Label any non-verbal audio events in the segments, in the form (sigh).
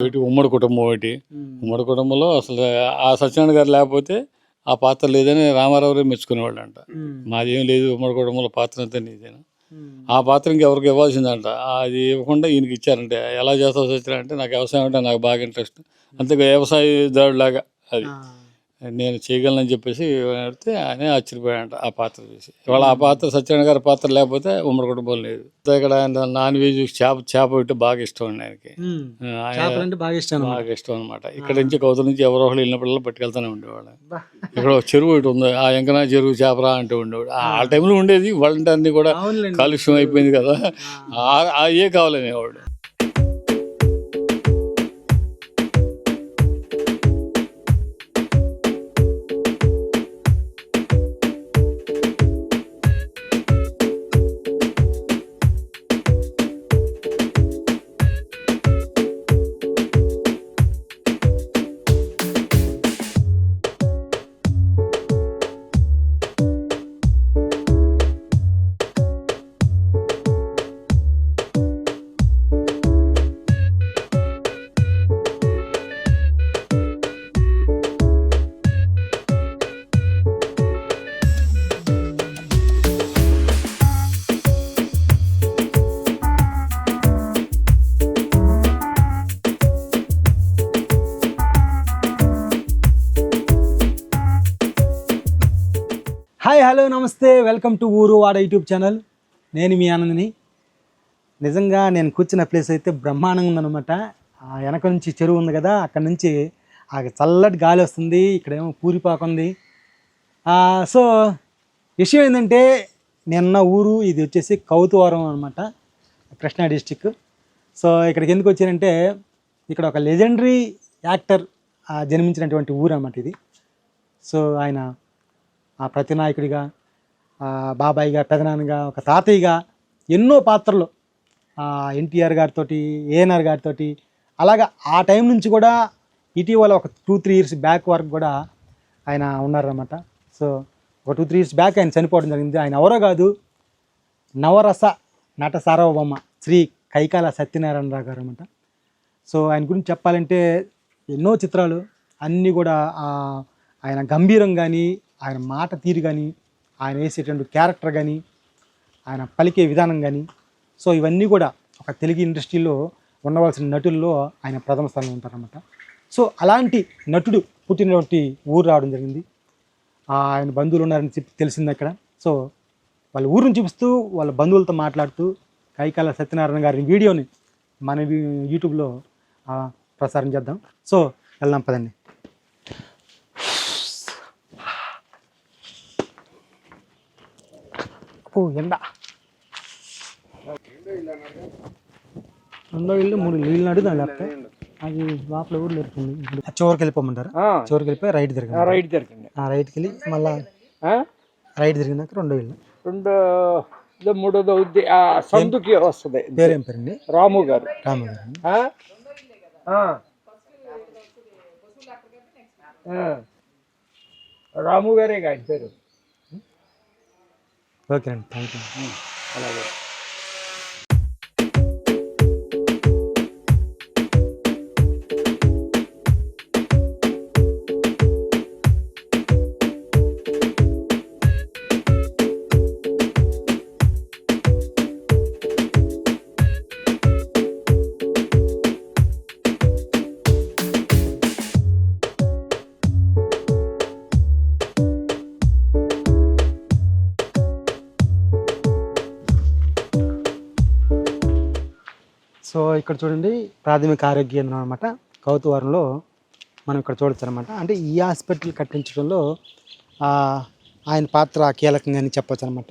ఒకటి ఉమ్మడి కుటుంబం ఒకటి. ఉమ్మడి కుటుంబంలో అసలు ఆ సత్యనారాయణ గారు లేకపోతే ఆ పాత్ర లేదని రామారావు మెచ్చుకునేవాళ్ళు అంట మాదేం లేదు ఉమ్మడి కుటుంబంలో పాత్ర అంతా నీదేనా? ఆ పాత్ర ఇంకెవరికి ఇవ్వాల్సిందంట. అది ఇవ్వకుండా ఈయనకి ఇచ్చారంటే ఎలా చేస్తావు సత్యనారాయణ అంటే నాకు వ్యవసాయం అంటే నాకు బాగా ఇంట్రెస్ట్. అంతే వ్యవసాయదారులాగా అది. నేను చేయగలనని చెప్పేసి అడిగితే ఆయన ఆశ్చర్యపోయాడంట ఆ పాత్ర చూసి. ఇవాళ ఆ పాత్ర సత్యనారాయణ గారి పాత్ర లేకపోతే ఉమ్మడి కుటుంబం లేదు. ఇక్కడ ఆయన నాన్ వెజ్ చేప చేప పెట్టి బాగా ఇష్టం అండి ఆయనకి. ఆయన బాగా ఇష్టం. బాగా ఇష్టం అనమాట ఇక్కడ నుంచి కౌతల నుంచి ఎవరో ఒకరు వెళ్ళినప్పుడల్లా పట్టుకెళ్తానే ఉండేవాళ్ళు. ఇక్కడ ఒక చెరువు ఒకటి ఉంది. ఆ ఎంకనా చెరువు చేపరా అంటూ ఉండేవాడు. ఆ టైంలో ఉండేది. వాళ్ళంటే అన్ని కూడా కాలుష్యం అయిపోయింది కదా. ఏ కావాలనేవాడు. హాయ్ హలో నమస్తే. Welcome to Ooru Vaada YouTube channel. నేను మీ ఆనందిని. నిజంగా నేను కూర్చున్న ప్లేస్ అయితే బ్రహ్మాండంగా ఉందన్నమాట. ఆ వెనక నుంచి చెరువు ఉంది కదా అక్కడ నుంచి ఆ చల్లటి గాలి వస్తుంది ఇక్కడేమో పూరిపాకు ఉంది. సో విషయం ఏంటంటే నిన్న ఊరు ఇది వచ్చేసి కౌతువరం అనమాట కృష్ణా డిస్టిక్. సో ఇక్కడికి ఎందుకు వచ్చానంటే ఇక్కడ ఒక లెజెండరీ యాక్టర్ జన్మించినటువంటి ఊరు అన్నమాట ఇది. సో ఆయన ఆ ప్రతినాయకుడిగా బాబాయిగా పెదనాన్నగా ఒక తాతయ్యగా ఎన్నో పాత్రలు ఎన్టీఆర్ గారితో ఏఎన్ఆర్ గారితో అలాగా ఆ టైం నుంచి కూడా ఇటీవల ఒక టూ త్రీ ఇయర్స్ బ్యాక్ వరకు కూడా ఆయన ఉన్నారన్నమాట. సో ఒక టూ త్రీ ఇయర్స్ బ్యాక్ ఆయన చనిపోవడం జరిగింది. ఆయన ఎవరో కాదు నవరస నట సార్వభౌమ శ్రీ కైకాల సత్యనారాయణరావు గారు అనమాట సో ఆయన గురించి చెప్పాలంటే ఎన్నో చిత్రాలు అన్నీ కూడా ఆయన గంభీరం కానీ ఆయన మాట తీరు కానీ ఆయన వేసేటువంటి క్యారెక్టర్ కానీ ఆయన పలికే విధానం కానీ సో ఇవన్నీ కూడా ఒక తెలుగు ఇండస్ట్రీలో ఉండవలసిన నటుల్లో ఆయన ప్రథమ స్థానంలో ఉంటారన్నమాట. సో అలాంటి నటుడు పుట్టినటువంటి ఊరు రావడం జరిగింది. ఆయన బంధువులు ఉన్నారని చెప్పి తెలిసింది అక్కడ. సో వాళ్ళ ఊరిని చూపిస్తూ వాళ్ళ బంధువులతో మాట్లాడుతూ కైకాల సత్యనారాయణ గారి వీడియోని మన యూట్యూబ్లో ప్రసారం చేద్దాం. సో వెళ్దాం పదండి. ఓ ఎండ. రెండో ఇల్లు మూడు ఇల్లు. ఇల్లు లేకపోతే? అది లోపల ఊర్లో ఇరుకుంది ఆ చివరికి వెళ్ళిపోమంటారు? చివరికి వెళ్ళిపోయి రైట్ ఆ, తిరగండి రైట్ దొరికింది. ఆ రైట్కి వెళ్ళి మళ్ళా? రైట్ తిరిగినాక రెండో ఇల్లు. రెండో ఇదో మూడోదో ఉద్ది ఆ సందుకి వస్తుంది. పేరేం పేరండి? రాము గారు. రామ గారు. రాము గారే ఆయన పేరు? ఓకేనండి. థ్యాంక్ యూ అలాగే. ఇక్కడ చూడండి ప్రాథమిక ఆరోగ్య కేంద్రం అనమాట కౌతువారంలో మనం ఇక్కడ చూడొచ్చు అనమాట అంటే ఈ హాస్పిటల్ కట్టించడంలో ఆయన పాత్ర కీలకంగా అని చెప్పొచ్చు అనమాట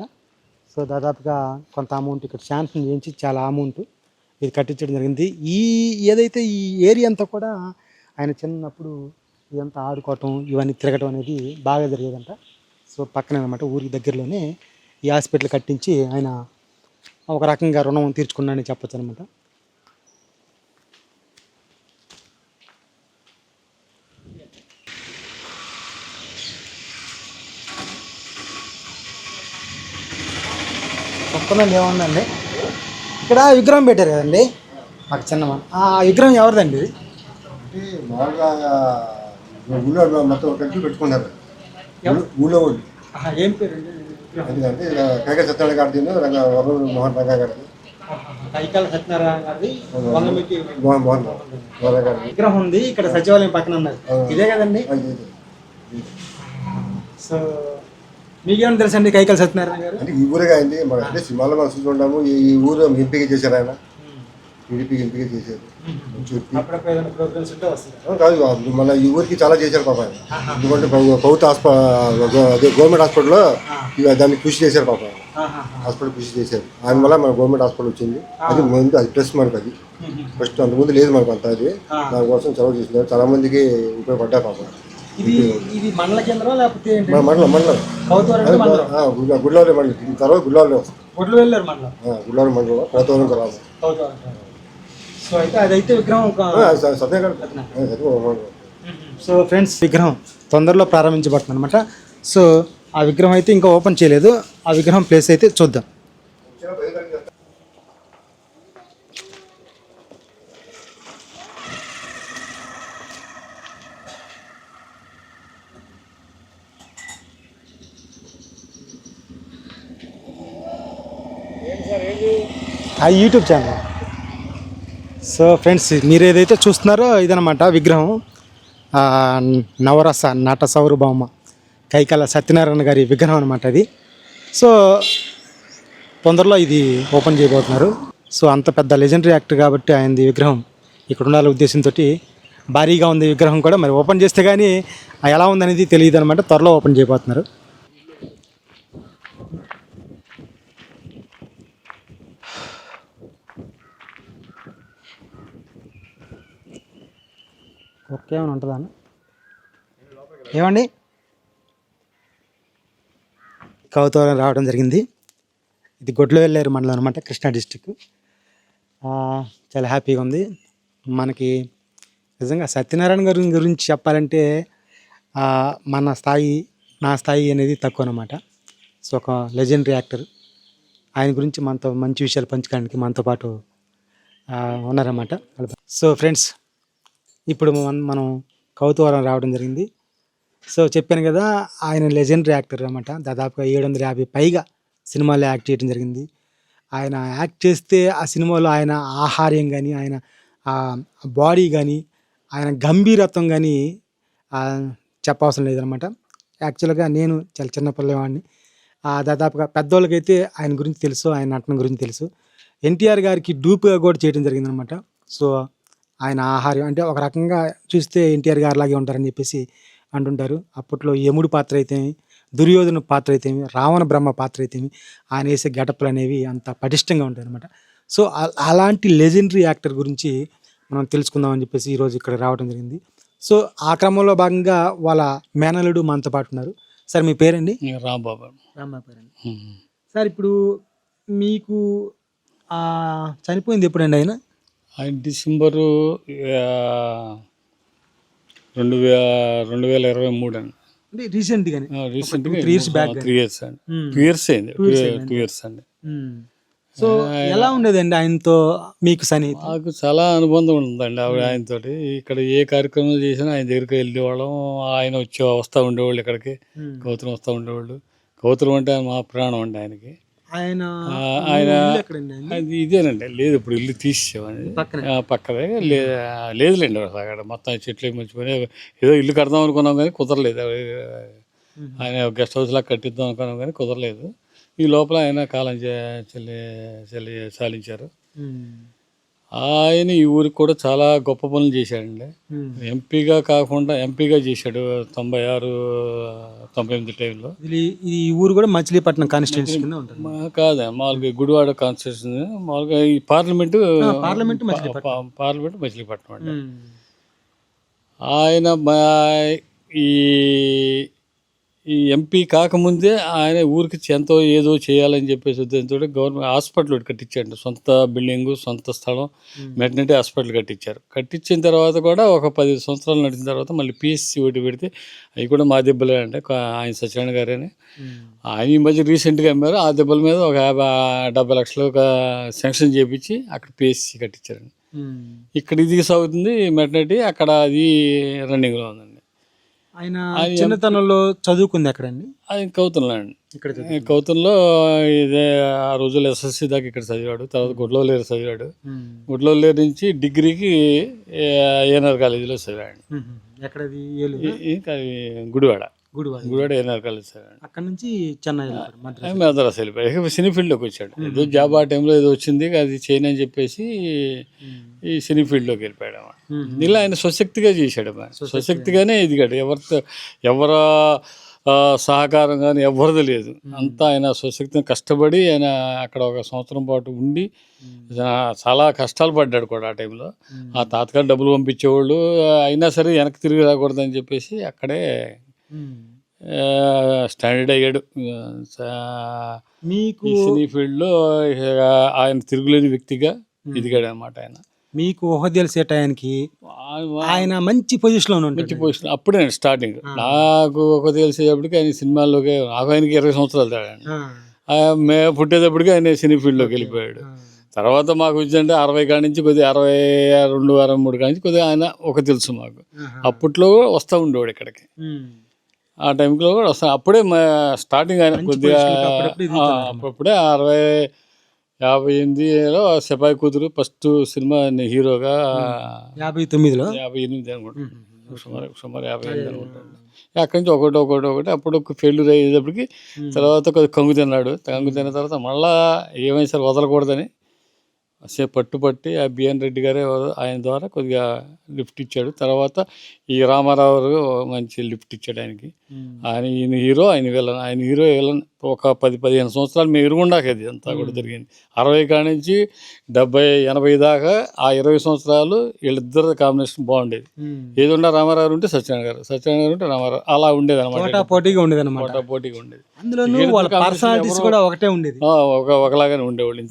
సో దాదాపుగా కొంత అమౌంట్ ఇక్కడ శాంక్షన్ చేయించి చాలా అమౌంట్ ఇది కట్టించడం జరిగింది. ఈ ఏదైతే ఈ ఏరియా అంతా కూడా ఆయన చిన్నప్పుడు ఇదంతా ఆడుకోవటం ఇవన్నీ తిరగటం అనేది బాగా జరిగేదంట. సో పక్కనే అనమాట ఊరికి దగ్గరలోనే ఈ హాస్పిటల్ కట్టించి ఆయన ఒక రకంగా రుణం తీర్చుకున్నాడని చెప్పొచ్చు అనమాట పక్కన ఏముందండి? ఇక్కడ విగ్రహం పెట్టారు కదండి? మాకు చిన్న ఆ విగ్రహం ఎవరిదండి? మామూలుగా ఊళ్ళో మొత్తం కలిపి పెట్టుకున్నారు. ఊళ్ళో- వాళ్ళు. ఏం ఎందుకంటే సత్యనారాయణ గారిది వరూరు మోహన్ రంగా గారిది కైకాల సత్యనారాయణ గారిది వంగమికి మోహన్ మోహన్ మోహన్ గారిది విగ్రహం ఉంది ఇక్కడ సచివాలయం పక్కన ఉన్నది. ఇదే కదండి. సో మీకేమైనా తెలుసండి కైకాల సత్యనారాయణ గారు? అంటే ఈ ఊరే అయింది. మన అంటే సినిమాలో మనం చూసుకుంటాము ఈ ఊరు ఎంపిక చేశారు ఆయన. టీడీపీ ఎంపిక చేశారు. మంచి వ్యక్తి అప్పుడప్పుడు ఏదైనా ప్రోగ్రామ్స్ ఉంటే వస్తుంది? ఆ, కాదు మన ఈ ఊరికి చాలా చేశారు పాప ఆయన. ఎందుకంటే ప్రభు- ప్రభుత్వ హాస్పిటల్ అదే గవర్నమెంట్ హాస్పిటల్లో దాన్ని కృషి చేశారు పాప. హాస్పిటల్ కృషి చేశారు. ఆయన వల్ల మన గవర్నమెంట్ హాస్పిటల్ వచ్చింది. అది ముందు అది ప్లస్ మనకు అది. ఫస్ట్ అంతకుముందు లేదు మనకు అంత అది. దానికోసం చొరవ చేసినారు చాలా మందికి ఉపయోగపడ్డా పాప ఇది ఇది మండల కేంద్రం లేకపోతే మండలం గుడ్లవల్లి మండలం. తర్వాత గుడ్లవల్లి వస్తుంది. వెళ్ళారు మండలం. ఆ, గుడ్లవల్లి మండలం. సో అయితే అదైతే విగ్రహం. సో ఫ్రెండ్స్ విగ్రహం తొందరలో ప్రారంభించబడుతుంది అనమాట సో ఆ విగ్రహం అయితే ఇంకా ఓపెన్ చేయలేదు. ఆ విగ్రహం ప్లేస్ అయితే చూద్దాం. ఆ యూట్యూబ్ ఛానల్ సో ఫ్రెండ్స్ మీరు ఏదైతే చూస్తున్నారో ఇదనమాట విగ్రహం. నవరస నట సౌరభౌమ కైకాల సత్యనారాయణ గారి విగ్రహం అనమాట అది. సో తొందరలో ఇది ఓపెన్ చేయబోతున్నారు. సో అంత పెద్ద లెజెండరీ యాక్టర్ కాబట్టి ఆయనది విగ్రహం ఇక్కడ ఉండాలి ఉద్దేశంతో భారీగా ఉంది విగ్రహం కూడా. మరి ఓపెన్ చేస్తే కానీ ఎలా ఉందనేది తెలియదు అనమాట త్వరలో ఓపెన్ చేయబోతున్నారు. ఓకే ఏమైనా ఉంటుందా ఏమండి? కౌతవరం రావడం జరిగింది. ఇది గొడ్లు వెళ్ళారు మండలం అనమాట కృష్ణా డిస్టిక్. చాలా హ్యాపీగా ఉంది. మనకి నిజంగా సత్యనారాయణ గారి గురించి చెప్పాలంటే మన స్థాయి నా స్థాయి అనేది తక్కువ అనమాట సో ఒక లెజెండరీ యాక్టర్. ఆయన గురించి మనతో మంచి విషయాలు పంచుకోవడానికి మనతో పాటు ఉన్నారన్నమాట. సో ఫ్రెండ్స్ ఇప్పుడు మనం మనం రావడం జరిగింది. సో చెప్పాను కదా ఆయన లెజెండరీ యాక్టర్ అనమాట దాదాపుగా ఏడు వందల యాభై పైగా సినిమాల్లో యాక్ట్ చేయడం జరిగింది. ఆయన యాక్ట్ చేస్తే ఆ సినిమాలో ఆయన ఆహార్యం కానీ ఆయన బాడీ కానీ ఆయన గంభీరత్వం కానీ చెప్పవసరం లేదనమాట యాక్చువల్గా నేను చాలా చిన్న పిల్లవాడిని ఆ, దాదాపుగా పెద్దోళ్ళకైతే ఆయన గురించి తెలుసు ఆయన నటన గురించి తెలుసు. ఎన్టీఆర్ గారికి డూప్గా కూడా చేయడం జరిగిందనమాట సో ఆయన ఆహారం అంటే ఒక రకంగా చూస్తే ఎన్టీఆర్ గారు లాగే ఉంటారని చెప్పేసి అంటుంటారు. అప్పట్లో యముడు పాత్ర అయితేమి దుర్యోధన పాత్ర అయితేమి రావణ బ్రహ్మ పాత్ర అయితేమి ఆయన వేసే గెటప్లు అనేవి అంత పటిష్టంగా ఉంటాయి అనమాట సో అలాంటి లెజెండరీ యాక్టర్ గురించి మనం తెలుసుకుందామని చెప్పేసి ఈరోజు ఇక్కడ రావడం జరిగింది. సో ఆ క్రమంలో భాగంగా వాళ్ళ మేనలుడు మనతో పాటు ఉన్నారు. సార్ మీ పేరండి? రాంబాబు. రాంబాబు పేరండి. సార్ ఇప్పుడు మీకు ఆ, చనిపోయింది ఎప్పుడండి ఆయన? ఆయన డిసెంబరు రెండు వే రెండు వేల ఇరవై మూడు అండి. అంటే రీసెంట్గా త్రీ ఇయర్స్ అండి. Hmm. టూ ఇయర్స్ అయింది. టూ ఇయర్స్ అండి. సో ఎలా ఉండేదండి ఆయనతో మీకు సని నాకు చాలా అనుబంధం ఉందండి ఆవిడ ఆయనతోటి. ఇక్కడ ఏ కార్యక్రమం చేసినా ఆయన దగ్గరికి వెళ్ళేవాళ్ళం. ఆయన వచ్చి వస్తూ ఉండేవాళ్ళు ఇక్కడికి. గౌతరం వస్తూ ఉండేవాళ్ళు. గౌతరం అంటే మా ప్రాణం అండి ఆయనకి. ఆయన ఇదేనండి లేదు ఇప్పుడు ఇల్లు తీసేసామని పక్కనే. లేదులేండి అక్కడ మొత్తం చెట్లు మర్చిపోయి ఏదో ఇల్లు కడదాం అనుకున్నాం కానీ కుదరలేదు. ఆయన గెస్ట్ హౌస్ లా కట్టిద్దాం అనుకున్నాం కానీ కుదరలేదు. ఈ లోపల ఆయన కాలం చే- చెల్లి చెల్లి సాలించారు. ఆయన ఈ ఊరికి కూడా చాలా గొప్ప పనులు చేశాడండి. ఉమ్. ఎంపీగా కాకుండా ఎంపీగా చేశాడు తొంభై ఆరు తొంభై ఎనిమిది టైంలో. ఈ ఊరు కూడా మచిలీపట్నం కాన్స్టిట్యున్సీ కింద ఉంటుంది. మా- కాదు మామూలుగా గుడివాడ కాన్స్టిట్యూషన్ మామూలుగా ఈ పార్లమెంటు పార్లమెంట్ పార్లమెంట్ మచిలీపట్నం అండి. ఉమ్. ఆయన ఈ ఈ ఎంపీ కాకముందే ఆయన ఊరికి ఎంతో ఏదో చేయాలని చెప్పేసి ఉద్దేశంతో గవర్నమెంట్ హాస్పిటల్ ఒకటి కట్టించాడు సొంత బిల్డింగు సొంత స్థలం. మెటర్నిటీ హాస్పిటల్ కట్టించారు. కట్టించిన తర్వాత కూడా ఒక పది సంవత్సరాలు నడిచిన తర్వాత మళ్ళీ పిఎస్సి ఒకటి పెడితే అవి కూడా మా దెబ్బలే అంటే ఆయన సత్యనారాయణ గారేనే. ఆయన ఈ మధ్య రీసెంట్గా అమ్మారు. ఆ దెబ్బల మీద ఒక యాభై డెబ్బై లక్షలు ఒక శాంక్షన్ చేపించి అక్కడ పిఎస్సి కట్టించారండి ఇక్కడ ఇది సాగుతుంది మెటర్నిటీ అక్కడ అది రన్నింగ్లో ఉందండి. ఆయన చిన్నతనంలో చదువుకుంది ఎక్కడండి? అది కౌతంలో అండి. ఇక్కడ కౌతంలో ఇదే ఆ రోజుల్లో ఎస్ఎస్సి దాకా ఇక్కడ చదివాడు తర్వాత గుడ్లవల్లేరు చదివాడు. గుడ్లవల్లేరు నుంచి డిగ్రీకి ఏఎన్ఆర్ కాలేజీలో చదివాడు. అది గుడివాడ. గుడివాడ గుడివాడ ఏఎన్ఆర్ కాలేజ్ చదివాడు అక్కడ నుంచి చెన్నై మద్రాసు వెళ్ళిపోయాడు. సినీ ఫీల్డ్లోకి వచ్చాడు. ఏదో జాబ్ ఆ టైంలో ఏదో వచ్చింది అది చేయను అని చెప్పేసి ఈ సినీ ఫీల్డ్లోకి వెళ్ళిపోయాడు అన్నమాట. ఇలా ఆయన స్వశక్తిగా చేశాడు. స్వశక్తిగానే ఎదిగాడు ఎవరితో ఎవర సహకారం కానీ ఎవరిది లేదు. అంతా ఆయన స్వశక్తిని కష్టపడి ఆయన అక్కడ ఒక సంవత్సరం పాటు ఉండి చాలా కష్టాలు పడ్డాడు కూడా ఆ టైంలో. ఆ తాతగారు డబ్బులు పంపించేవాళ్ళు అయినా సరే వెనక్కి తిరిగి రాకూడదని చెప్పేసి అక్కడే స్టాండర్డ్ అయ్యాడు. మీకు సినీ ఫీల్డ్లో ఆయన తిరుగులేని వ్యక్తిగా ఎదిగాడు అనమాట ఆయన. మీకు ఊహ తెలిసే టయానికి? ఆయన మంచి పొజిషన్లో మంచి పొజిషన్. అప్పుడే స్టార్టింగ్. నాకు ఒక తెలిసేటప్పటికి ఆయన సినిమాల్లోకి నాకు ఆయనకి ఇరవై సంవత్సరాలు తేడండి ఆ, మే పుట్టేటప్పటికి ఆయన సినీ ఫీల్డ్లోకి వెళ్ళిపోయాడు. తర్వాత మాకు వచ్చిందంటే అరవై కాడి నుంచి కొద్దిగా అరవై రెండు అరవై మూడు కాడి నుంచి కొద్దిగా ఆయన ఒక తెలుసు మాకు. అప్పట్లో వస్తూ ఉండేవాడు ఇక్కడికి. ఆ టైంలో కూడా వస్తాం అప్పుడే స్టార్టింగ్ ఆయన కొద్దిగా అప్పుడప్పుడు అప్పుడే అరవై యాభై ఎనిమిదిలో సిపాయి కూతురు ఫస్ట్ సినిమా హీరోగా యాభై తొమ్మిదిలో? యాభై ఎనిమిది అనుకుంటాను సుమారు సుమారు యాభై ఎనిమిది అనుకుంటాను అక్కడి నుంచి ఒకటి ఒకటి ఒకటి అప్పుడు ఒక ఫెయిల్యూర్ అయ్యేటప్పటికి తర్వాత కొద్దిగా కంగు తిన్నాడు కంగు తిన్న తర్వాత మళ్ళా ఏమైనా సరే వదలకూడదని సేపు పట్టుపట్టి ఆ బిఎన్ రెడ్డి గారే ఆయన ద్వారా కొద్దిగా లిఫ్ట్ ఇచ్చాడు. తర్వాత ఈ రామారావు మంచి లిఫ్ట్ ఇచ్చాడు ఆయనకి. ఆయన ఈయన హీరో ఆయన విలన్ ఆయన హీరో విలన్ ఒక పది పదిహేను సంవత్సరాలు మేము ఎరుగుండాక అది అంతా కూడా జరిగింది. అరవై కాడి నుంచి డెబ్బై ఎనభై దాకా ఆ ఇరవై సంవత్సరాలు వీళ్ళిద్దరు కాంబినేషన్ బాగుండేది. ఏది ఉన్నా రామారావు ఉంటే సత్యనారాయణ గారు సత్యనారాయణ గారు ఉంటే రామారావు అలా ఉండేది అనమాట పోటీగా ఉండేది. అనమాట పోటా పోటీగా ఉండేది పర్సనాలిటీస్ కూడా ఒకటే ఉండేది. ఒక ఒకలాగానే ఉండేవాళ్ళు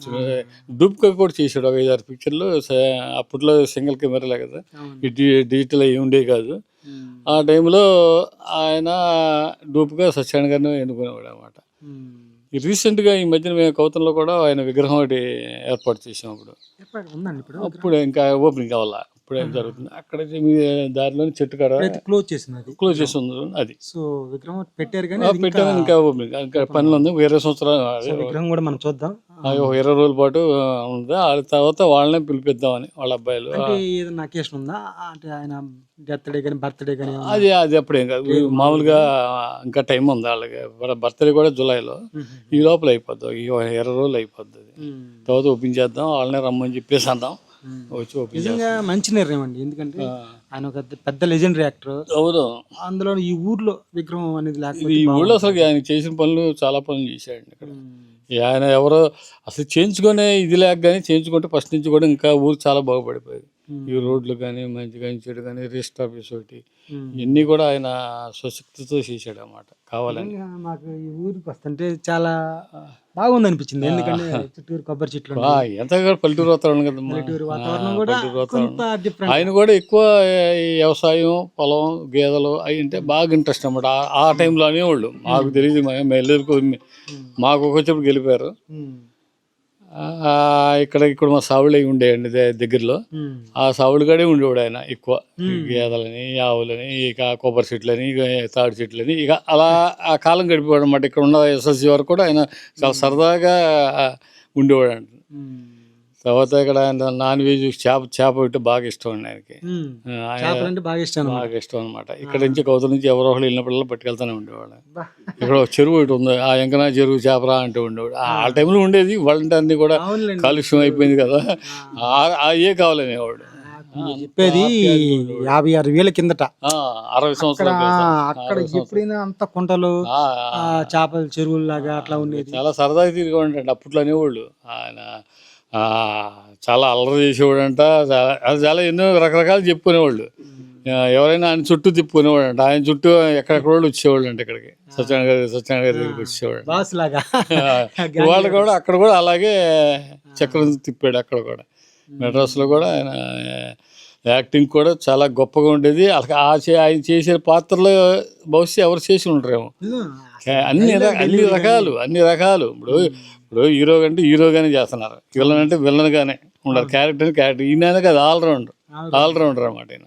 డూప్గా కూడా చేసాడు ఒక ఐదారు పిక్చర్లు. అప్పట్లో సింగిల్ కెమెరాలే కదా. డిజిటల్ అవి ఉండేవి కాదు. ఆ టైంలో ఆయన డూప్గా సత్యనారాయణ గారిని ఎన్నుకునేవాడు అనమాట రీసెంట్గా ఈ మధ్యన మేము కౌతంలో కూడా ఆయన విగ్రహం ఒకటి ఏర్పాటు చేసాం అప్పుడు. ఎప్పుడు ఉందండి ఇప్పుడు? అప్పుడు ఇంకా ఓపెనింగ్ కావాలా? ఇప్పుడు ఏం జరుగుతుంది? అక్కడ దారిలోని చెట్టు కాడ క్లోజ్ చేసింది క్లోజ్ చేసి ఉంది. అది. సో విగ్రహం పెట్టారు కానీ అది ఇంకా- ఇంకా పనులు ఉంది. వేరే సంవత్సరాలు సో విగ్రహం కూడా మనం చూద్దాం. ఇరవై రోజుల పాటు ఉంది. ఆ తర్వాత వాళ్ళనే పిలిపిద్దామని వాళ్ళ అబ్బాయిలు. ఏదైనా అకేషన్ ఉందా? అంటే ఆయన బర్త్డే కానీ బర్త్డే కానీ? అది అది అప్పుడేం కాదు. మామూలుగా ఇంకా టైం ఉంది వాళ్ళకి. బర్త్డే కూడా జూలైలో. ఈ లోపల అయిపోద్ది. ఈ ఇరవై రోజులు అయిపోద్ది. తర్వాత ఓపెన్ చేద్దాం. వాళ్ళనే రమ్మని చెప్పేసి అందాం వచ్చి ఓపెన్ చేద్దాం నిజంగా మంచి నిర్ణయం అండి. ఎందుకంటే ఆయన ఒక పెద్ద లెజెండరీ యాక్టర్. అవును. అందులో ఈ ఊర్లో విగ్రహం అనేది లేకపోతే ఈ ఊళ్ళో అసలు ఆయన చేసిన పనులు చాలా పనులు చేశాడు ఇక్కడ. ఈ ఆయన ఎవరో అసలు చేయించుకునే ఇది లేక కానీ చేయించుకుంటే ఫస్ట్ నుంచి కూడా ఇంకా ఊరు చాలా బాగుపడిపోయేది. ఈ రోడ్లు కానీ మంచి కానీ చెడు కానీ రిజిస్టర్ ఆఫీస్ ఒకటి. ఇవన్నీ కూడా ఆయన స్వశక్తితో చేశాడు అన్నమాట కావాలని మాకు ఈ ఊరికి వస్తుంటే చాలా బాగుంది అనిపించింది ఎందుకంటే (laughs) చుట్టూరు కొబ్బరి చెట్లు ఎంత పల్లెటూరు వాతావరణం డిఫరెంట్ ఆయన కూడా ఎక్కువ వ్యవసాయం పొలం గేదెలు అవి అంటే బాగా ఇంట్రెస్ట్ అన్నమాట. ఆ- టైంలో అనేవాళ్ళు మాకు తెలియదు మేము వెళ్ళేందుకు మాకు వచ్చేప్పుడు గెలిపారు. ఇక్కడ ఇక్కడ మా సావులు ఉండేయండి దే- దగ్గరలో. ఆ సావులు కాడే ఉండేవాడు ఆయన ఎక్కువ. గేదెలని ఆవులని ఇక కొబ్బరి చెట్లని ఇక తాడి చెట్లని. ఇక అలా ఆ కాలం గడిపేవాడు అనమాట ఇక్కడ ఉన్న ఎస్ఎస్సి వరకు కూడా ఆయన చాలా సరదాగా ఉండేవాడు అంట. తర్వాత ఇక్కడ ఆయన నాన్ వెజ్ చేప చేప పెట్టి బాగా ఇష్టం అండి ఆయనకి చేపలు అంటే బాగా ఇష్టం. బాగా ఇష్టం అనమాట ఇక్కడ నుంచి కౌతల నుంచి ఎవరో ఒకళ్ళు వెళ్ళినప్పుడల్లా పట్టుకెళ్తానే ఉండేవాడు ఇక్కడ ఒక చెరువు ఒకటి ఉంది ఆ ఎంకనా చెరువు చేపరా అంటూ ఉండేవాడు ఆ టైంలో ఉండేది వాళ్ళంటే అన్ని కూడా కాలుష్యం అయిపోయింది కదా ఆ- ఏ కావాలనేవాడు చెప్పేది యాభై ఆరు వేల కిందట అరవై సంవత్సరాలు. అక్కడ ఎప్పుడైనా అంత కుంటలు చేపల చెరువులు లాగా అట్లా ఉండేది చాలా సరదాగా తిరిగి ఉంటాడు అప్పట్లో అనేవాళ్ళు ఆయన చాలా అల్లరి చేసేవాడంట. చాలా అది చాలా ఎన్నో రకరకాలు చెప్పుకునేవాళ్ళు. ఎవరైనా ఆయన చుట్టూ తిప్పుకునేవాడు అంట ఆయన చుట్టూ ఎక్కడెక్కడ వాళ్ళు వచ్చేవాళ్ళు అంట ఇక్కడికి సత్యనారాయణ గారి సత్యనారాయణ గారి దగ్గరికి లాగా. వాళ్ళు కూడా అక్కడ కూడా అలాగే చక్రం తిప్పాడు అక్కడ కూడా. మెడ్రాస్లో కూడా ఆయన యాక్టింగ్ కూడా చాలా గొప్పగా ఉండేది. చే- ఆయన చేసిన పాత్రలు బహుశా ఎవరు చేసి ఉంటారేమో అన్ని అన్ని రకాలు అన్ని రకాలు. ఇప్పుడు ఇప్పుడు హీరో అంటే హీరోగానే చేస్తున్నారు. విలన్ అంటే విలన్ గానే ఉండదు క్యారెక్టర్ క్యారెక్టర్. ఈయన కదా ఆల్రౌండర్. ఆల్రౌండర్. అనమాట ఈయన.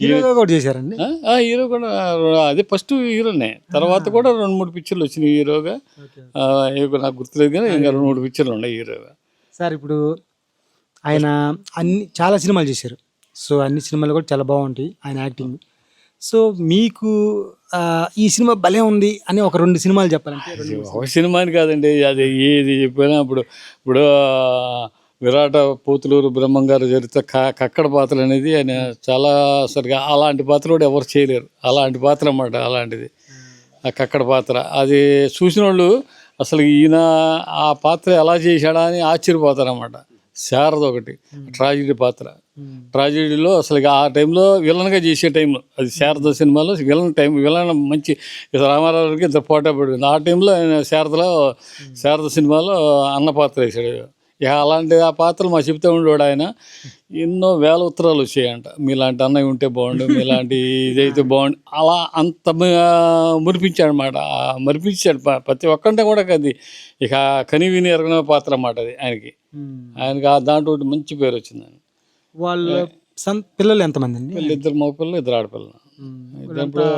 హీరోగా కూడా చేశారండి? హీరో కూడా అదే ఫస్ట్ హీరోనే. తర్వాత కూడా రెండు మూడు పిక్చర్లు వచ్చినాయి హీరోగా. నాకు గుర్తులేదు కానీ ఇంకా రెండు మూడు పిక్చర్లు ఉన్నాయి హీరోగా. సార్ ఇప్పుడు ఆయన అన్ని చాలా సినిమాలు చేశారు. సో అన్ని సినిమాలు కూడా చాలా బాగుంటాయి ఆయన యాక్టింగ్. సో మీకు ఈ సినిమా భలే ఉంది అని ఒక రెండు సినిమాలు చెప్పాలంటే ఒక సినిమాని కాదండి అది ఏది చెప్పినా ఇప్పుడు ఇప్పుడు విరాట పోతులూరు బ్రహ్మం గారు చరిత్ర క- కక్కడ పాత్ర అనేది ఆయన చాలా సరిగా అలాంటి పాత్ర కూడా ఎవరు చేయలేరు. అలాంటి పాత్ర అన్నమాట అలాంటిది. ఆ కక్కడ పాత్ర. అది చూసిన వాళ్ళు అసలు ఈయన ఆ పాత్ర ఎలా చేశాడా అని ఆశ్చర్యపోతారు అన్నమాట శారద ఒకటి ట్రాజిడీ పాత్ర. ట్రాజిడీలో అసలు ఆ టైంలో విలన్గా చేసే టైంలో అది శారద సినిమాలో విలన్ టైం విలన్ మంచి ఇక రామారావుకి ఇంత పోటా పడింది. ఆ టైంలో ఆయన శారదలో శారద సినిమాలో అన్న పాత్ర వేశాడు. ఇక అలాంటి ఆ పాత్రలు మా చెప్తూ ఉండేవాడు ఆయన. ఎన్నో వేల ఉత్తరాలు వచ్చాయంట. మీలాంటి అన్నయ్య ఉంటే బాగుండు మీలాంటి ఇదైతే బాగుండు. అలా అంత మురిపించాడు అనమాట మరిపించాడు ప్రతి ఒక్కరిని కూడా అది ఇక కని విని ఎరగన పాత్ర అన్నమాట అది ఆయనకి. ఆయనకి ఆ దాంట్లో మంచి పేరు వచ్చింది. ఆయన వాళ్ళ సన్ పిల్లలు ఎంతమంది అండి వీళ్ళు ఇద్దరు మగపిల్లలు ఇద్దరు ఆడపిల్లలు. ఇద్దరు ఇప్పుడు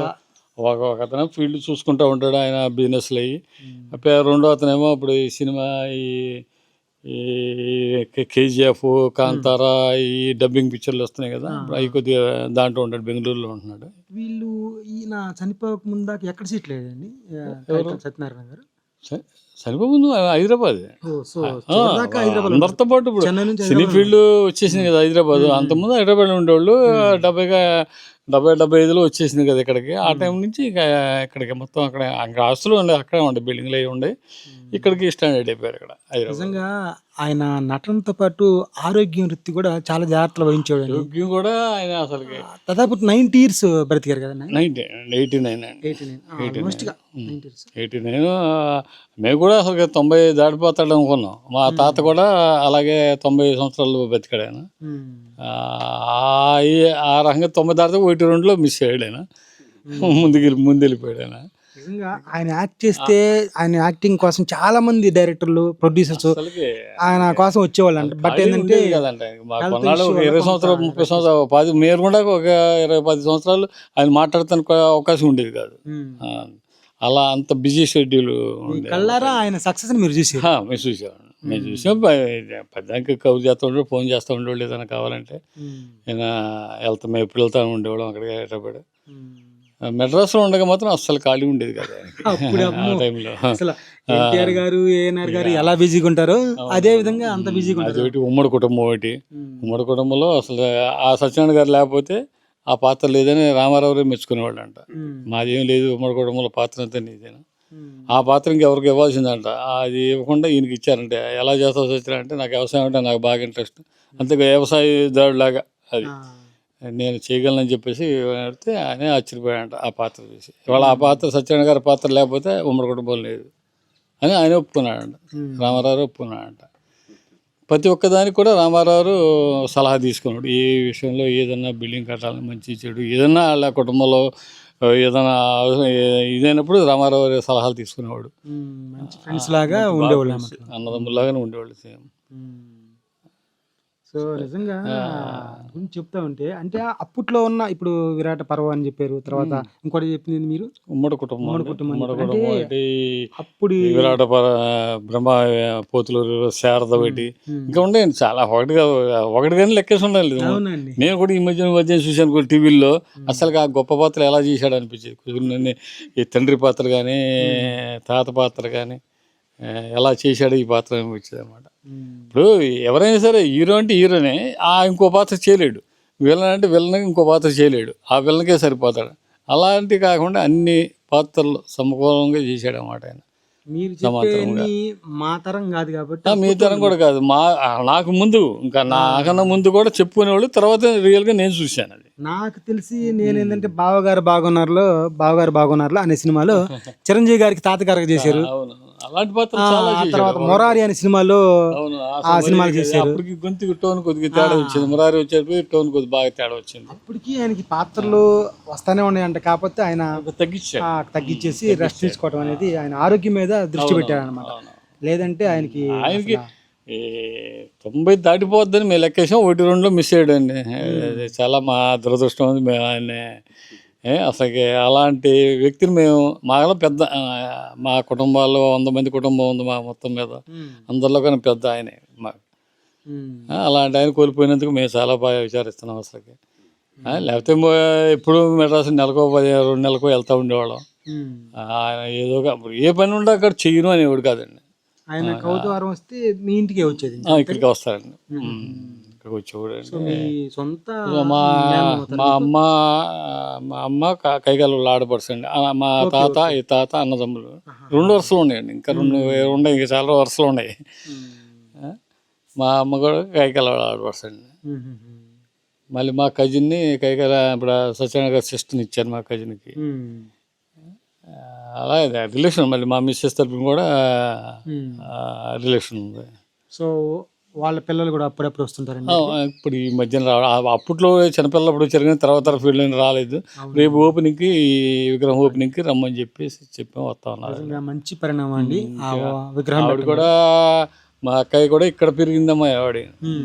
ఒక ఒక అతను ఫీల్డ్ చూసుకుంటూ ఉంటాడు ఆయన బిజినెస్లు అయ్యి. అప్పుడు రెండో అతనేమో ఇప్పుడు ఈ సినిమా ఈ ఈ కేజీఎఫ్ కాంతారా ఈ డబ్బింగ్ పిక్చర్లు వస్తున్నాయి కదా. అవి కొద్దిగా దాంట్లో ఉంటాడు బెంగళూరులో ఉంటున్నాడు. వీళ్ళు ఈయన చనిపోక ముందాక ఎక్కడ సీట్ లేదండి? సత్యనారాయణ గారు. చ- చనిపోయి ముందు హైదరాబాద్. అందరితో పాటు ఇప్పుడు సినీ ఫీల్డ్ వచ్చేసింది కదా హైదరాబాద్. అంతకుముందు హైదరాబాద్ ఉండేవాళ్ళు డెబ్బైగా డెబ్బై డెబ్బై ఐదులో వచ్చేసింది కదా ఇక్కడికి. ఆ టైం నుంచి ఇక ఇక్కడికి మొత్తం అక్కడ అక్కడ ఆస్తులు ఉండే అక్కడే ఉండే బిల్డింగ్లు అవి ఉండే. ఇక్కడికి స్టాండర్డ్ అయిపోయారు ఇక్కడ హైదరాబాద్. నిజంగా ఆయన నటనతో పాటు ఆరోగ్యం వృత్తి కూడా చాలా జాగ్రత్తలు వహించాడు ఆరోగ్యం కూడా ఆయన అసలుకి దాదాపు నైన్టీ ఇయర్స్ బ్రతికారు కదా ninety eighty nine eighty nine. Eighty nine. మేము కూడా అసలు తొంభై దాటిపోతాడు అనుకున్నాం. మా తాత కూడా అలాగే తొంభై సంవత్సరాలు బతికాడు ఆయన. ఆ రకంగా తొంభై దాటితే ఒకటి రెండులో మిస్ అయ్యాడు ఆయన. ముందుకు ముందు వెళ్ళిపోయాడు ఆయన. నిజంగా ఆయన యాక్ట్ చేస్తే ఆయన యాక్టింగ్ కోసం చాలా మంది డైరెక్టర్లు ప్రొడ్యూసర్స్ ఆయన కోసం వచ్చేవాళ్ళు అంట బట్ ఏంటంటే ఇరవై సంవత్సరాలు ముప్పై సంవత్సరాలు పది మీరు కూడా ఒక ఇరవై పది సంవత్సరాలు ఆయన మాట్లాడటానికి అవకాశం ఉండేది కాదు. అలా అంత బిజీ షెడ్యూల్ కళ్ళారా ఆయన సక్సెస్ మీరు చూసారు? ఆ, మేము చూసాం మేము చూసాం. పెద్దానికి కవర్ చేస్తూ ఉండేవాడు ఫోన్ చేస్తూ ఉండేవాళ్ళు ఏదైనా కావాలంటే ఆయన వెళ్తాం ఎప్పుడు వెళ్తా ఉండేవాళ్ళం అక్కడికి హైదరాబాద్. మెడ్రాస్లో ఉండగా మాత్రం అస్సలు ఖాళీ ఉండేది కదా టైంలో. అసలు ఎన్టీఆర్ గారు ఏఎన్ఆర్ గారు ఎలా బిజీగా ఉంటారో అదే విధంగా అంత బిజీగా ఉంటారు. ఉమ్మడి కుటుంబం ఒకటి. ఉమ్మడి కుటుంబంలో అసలు ఆ సత్యనారాయణ గారు లేకపోతే ఆ పాత్ర లేదని రామారావు మెచ్చుకునేవాళ్ళు అంట మాదేం లేదు ఉమ్మడి కుటుంబంలో పాత్ర అంతా నీదేనా. ఆ పాత్ర ఇంకెవరికి ఇవ్వాల్సిందంట. అది ఇవ్వకుండా ఈయనకి ఇచ్చారంటే ఎలా చేస్తావు సత్యన అంటే నాకు వ్యవసాయం అంటే నాకు బాగా ఇంట్రెస్ట్. అంతే వ్యవసాయదారులాగా అది. నేను చేయగలనని చెప్పేసి అడిగితే ఆయనే ఆశ్చర్యపోయాడంట ఆ పాత్ర చూసి. ఇవాళ ఆ పాత్ర సత్యనారాయణ గారి పాత్ర లేకపోతే ఉమ్మడి కుటుంబం లేదు అని ఆయన ఒప్పుకున్నాడంట. రామారావు ఒప్పుకున్నాడంట. ప్రతి ఒక్కదానికి కూడా రామారావు సలహా తీసుకున్నాడు. ఏ విషయంలో ఏదన్నా బిల్డింగ్ కట్టాలని మంచి చెడు ఏదన్నా వాళ్ళ కుటుంబంలో ఏదైనా ఇదైనప్పుడు రామారావు సలహాలు తీసుకునేవాడు. మంచి ఫ్రెండ్స్ లాగా ఉండేవాళ్ళు అన్నదమ్ములాగానే ఉండేవాళ్ళు సేమ్. సో నిజంగా గురించి చెప్తా ఉంటే అంటే అప్పట్లో ఉన్న ఇప్పుడు విరాట పర్వ అని చెప్పారు తర్వాత ఇంకోటి చెప్పింది మీరు? ఉమ్మడి కుటుంబం ఉమ్మడి. కుటుంబం ఉమ్మడి కుటుంబం ఒకటి అప్పుడు విరాట పర బ్రహ్మ పోతులూరు శారద ఒకటి. ఇంకా ఉండేయండి చాలా ఒకటి ఒకటి కానీ లెక్కేసి ఉండాలి నేను కూడా ఈ మధ్య మధ్య చూశాను టీవీల్లో అసలు ఆ గొప్ప పాత్ర ఎలా చేశాడు అనిపించేది. ఈ తండ్రి పాత్ర కానీ తాత పాత్ర కానీ ఎలా చేశాడు ఈ పాత్ర అనిపించేది అనమాట ఇప్పుడు ఎవరైనా సరే హీరో అంటే హీరోనే ఆ ఇంకో పాత్ర చేయలేడు. విలన్ అంటే విలన్ ఇంకో పాత్ర చేయలేడు. ఆ విలన్కే సరిపోతాడు. అలాంటి కాకుండా అన్ని పాత్రలు సమకూలంగా చేశాడు అన్నమాట ఆయన. మీరు మా తరం కాదు కాబట్టి ఆ, మీ తరం కూడా కాదు. మా నాకు ముందు ఇంకా నాకన్నా ముందు కూడా చెప్పుకునేవాళ్ళు తర్వాత రియల్గా నేను చూశాను అది. నాకు తెలిసి నేను ఏంటంటే బావగారు బాగున్నారులో బావగారు బాగున్నారులో అనే సినిమాలో (laughs) చిరంజీవి గారికి తాతగారికి చేశారు. అలాంటి పాత్ర చాలా. తర్వాత మొరారి అనే సినిమాలో ఆ సినిమాలు చేశారు. అప్పటికి గొంతుకి టోన్ కొద్దిగా తేడా వచ్చింది. మురారి వచ్చేటప్పుడు టోన్ కొద్దిగా బాగా తేడా వచ్చింది. అప్పటికి ఆయనకి పాత్రలు వస్తానే ఉన్నాయంట కాకపోతే ఆయన ఆ, తగ్గించేసి రెస్ట్ తీసుకోవడం అనేది ఆయన ఆరోగ్యం మీద దృష్టి పెట్టాడు అనమాట. లేదంటే ఆయనకి ఆయనకి తొంభై దాటిపోద్దని మేము లెక్కేసాం ఒకటి రెండులో మిస్ అయ్యాడండి. అది చాలా మా దురదృష్టం. ఉంది మేము ఆయన ఏ, అసలుకి అలాంటి వ్యక్తిని మేము మాలో పెద్ద మా కుటుంబాల్లో వంద మంది కుటుంబం ఉంది మా మొత్తం మీద. అందరిలో కానీ పెద్ద ఆయనే మా ఆ, అలాంటి ఆయన కోల్పోయినందుకు మేము చాలా బాగా విచారిస్తున్నాం అసలుకి. లేకపోతే ఎప్పుడు మెడ్రాస్ నెలకో పది రెండు నెలకో వెళ్తూ ఉండేవాళ్ళం. ఆయన ఏదో ఏ పని ఉంటే అక్కడ చెయ్యను అనేవాడు కాదండి. ఆయన వస్తే మీ ఇంటికే వచ్చేది ఇక్కడికి వస్తారండి. ఇక్కడికి అండి మీ సొంత మా మా అమ్మ మా అమ్మ క- కైకాలు ఆడపడుచండి. మా తాత ఈ తాత అన్నదమ్ములు. రెండు వరుసలు ఉన్నాయండి ఇంకా రెండు ఉన్నాయి ఇంకా చాలా వరుసలు ఉన్నాయి మా అమ్మ కూడా కైకాల ఆడపడుచండి. మళ్ళీ మా కజిన్ని కైకాల ఇప్పుడు సత్యనారాయణ గారి సిస్టర్ని ఇచ్చారు మా కజిన్కి. అలా రిలేషన్. మళ్ళీ మా మిస్సెస్ తరపున కూడా రిలేషన్ ఉంది. సో వాళ్ళ పిల్లలు కూడా అప్పుడప్పుడు వస్తుంటారండి. ఇప్పుడు ఈ మధ్యన రావడం అప్పట్లో చిన్నపిల్లప్పుడు వచ్చారు కానీ తర్వాత ఫీల్డ్ రాలేదు. రేపు ఓపెనింగ్కి విగ్రహం ఓపెనింగ్కి రమ్మని చెప్పేసి చెప్పాం వస్తా ఉన్నారు. మంచి పరిణామం అండి. విగ్రహం కూడా మా అక్కయ్య కూడా ఇక్కడ పెరిగిందమ్మా ఆవిడ.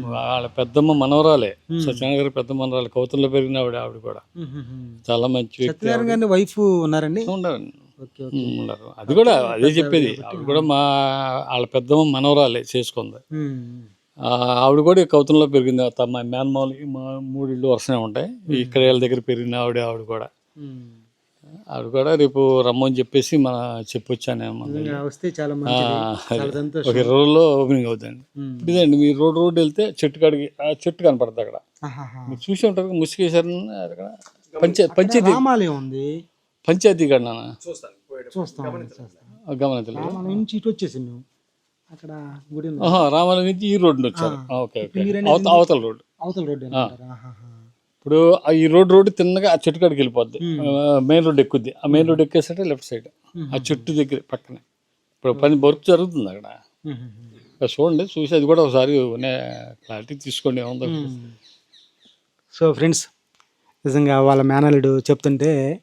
వాళ్ళ పెద్దమ్మ మనవరాలే. సత్యనారాయణ గారి పెద్ద మనవరాలు. కౌతుల్లో పెరిగిన ఆవిడ ఆవిడ కూడా. చాలా మంచి వ్యక్తి వైఫ్ ఉన్నారండి? ఉండరు. అది కూడా అదే చెప్పేది. ఆవిడ కూడా మా వాళ్ళ పెద్దమ్మ మనవరాలే చేసుకుంది. ఆవిడ కూడా ఈ కౌతంలో పెరిగింది. త- మా మేనమావులకి మా మూడిళ్ళు వరుసనే ఉంటాయి. ఇక్కడ వీళ్ళ దగ్గర పెరిగిన ఆవిడ ఆవిడ కూడా. ఆవిడ కూడా రేపు రమ్మని చెప్పేసి మన చెప్పొచ్చాను వస్తే చాలా ఒక రోజుల్లో ఓపెనింగ్ అవుతుంది. ఇదండి మీరు రోడ్ రోడ్ వెళ్తే చెట్టు కాడికి ఆ చెట్టు కనపడుతుంది అక్కడ. మీరు చూసి ఉంటారు ముసుగేశారు అక్కడ. పంచాయతీ. ఉంది. పంచాయతీ కాడ నాన్న. చూస్తాం చూస్తాం. గమనించలేదు. నుంచి ఇటు వచ్చేసి అక్కడ గుడి ఉంది. రామాలయం నుంచి ఈ రోడ్డు వచ్చారు. Okay okay. అవత- అవతల రోడ్డు అవతల రోడ్డు. ఇప్పుడు ఆ ఈ రోడ్ రోడ్డు తిన్నగా ఆ చెట్టు కాడికి వెళ్ళిపోద్ది. మెయిన్ రోడ్ ఎక్కుద్ది. ఆ మెయిన్ రోడ్ ఎక్కేసంటే లెఫ్ట్ సైడ్. ఆ చెట్టు దగ్గర పక్కనే. ఇప్పుడు పని వర్క్ జరుగుతుంది అక్కడ. చూడండి చూసి అది కూడా ఒకసారి క్లారిటీ తీసుకోండి ఏముందో. సో ఫ్రెండ్స్ నిజంగా వాళ్ళ మేనల్లుడు చెప్తుంటే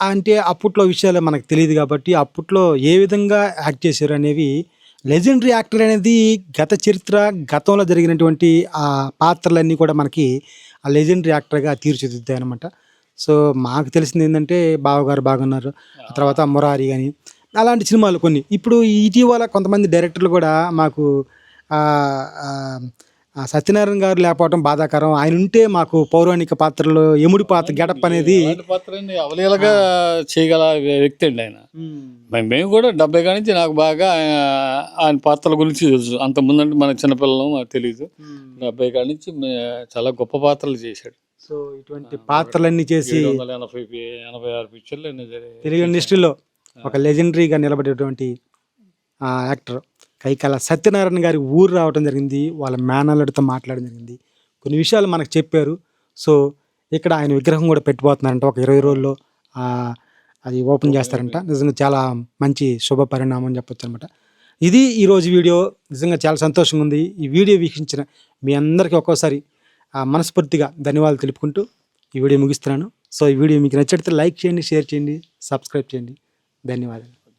అంటే అప్పట్లో విషయాలు మనకు తెలియదు కాబట్టి అప్పట్లో ఏ విధంగా యాక్ట్ చేశారు అనేవి లెజెండరీ యాక్టర్ అనేది గత చరిత్ర గతంలో జరిగినటువంటి ఆ పాత్రలన్నీ కూడా మనకి ఆ లెజెండరీ యాక్టర్గా తీర్చిదిద్దాయి అనమాట సో మాకు తెలిసింది ఏంటంటే బావగారు బాగున్నారు ఆ తర్వాత మురారి కానీ అలాంటి సినిమాలు కొన్ని. ఇప్పుడు ఇటీవల కొంతమంది డైరెక్టర్లు కూడా మాకు సత్యనారాయణ గారు లేకపోవడం బాధాకరం. ఆయన ఉంటే మాకు పౌరాణిక పాత్రలో ఎముడి పాత్ర గెటప్ అనేది అలాంటి పాత్ర అండి. అవలీలగా చేయగల వ్యక్తి అండి ఆయన. మేము. కూడా డెబ్బై కాడి నుంచి నాకు బాగా ఆయన- పాత్రల గురించి తెలుసు. అంత ముందంటే మన చిన్నపిల్లలు తెలియదు డెబ్బై కాడి నుంచి మే- చాలా గొప్ప పాత్రలు చేశాడు. సో ఇటువంటి పాత్రలన్నీ చేసి ఎనభై ఎనభై ఆరు పిక్చర్లు. తెలుగు ఇండస్ట్రీలో ఒక లెజెండరీగా నిలబడేటువంటి యాక్టర్ కైకాల సత్యనారాయణ గారి ఊరు రావడం జరిగింది. వాళ్ళ మేనల్లుడితో మాట్లాడడం జరిగింది. కొన్ని విషయాలు మనకు చెప్పారు. సో ఇక్కడ ఆయన విగ్రహం కూడా పెట్టిపోతున్నారంట ఒక ఇరవై రోజుల్లో అది ఓపెన్ చేస్తారంట. నిజంగా చాలా మంచి శుభ పరిణామం అని చెప్పొచ్చు అనమాట ఇది ఈరోజు వీడియో. నిజంగా చాలా సంతోషంగా ఉంది. ఈ వీడియో వీక్షించిన మీ అందరికీ ఒక్కోసారి మనస్ఫూర్తిగా ధన్యవాదాలు తెలుపుకుంటూ ఈ వీడియో ముగిస్తున్నాను. సో ఈ వీడియో మీకు నచ్చితే లైక్ చేయండి షేర్ చేయండి సబ్స్క్రైబ్ చేయండి. ధన్యవాదాలు.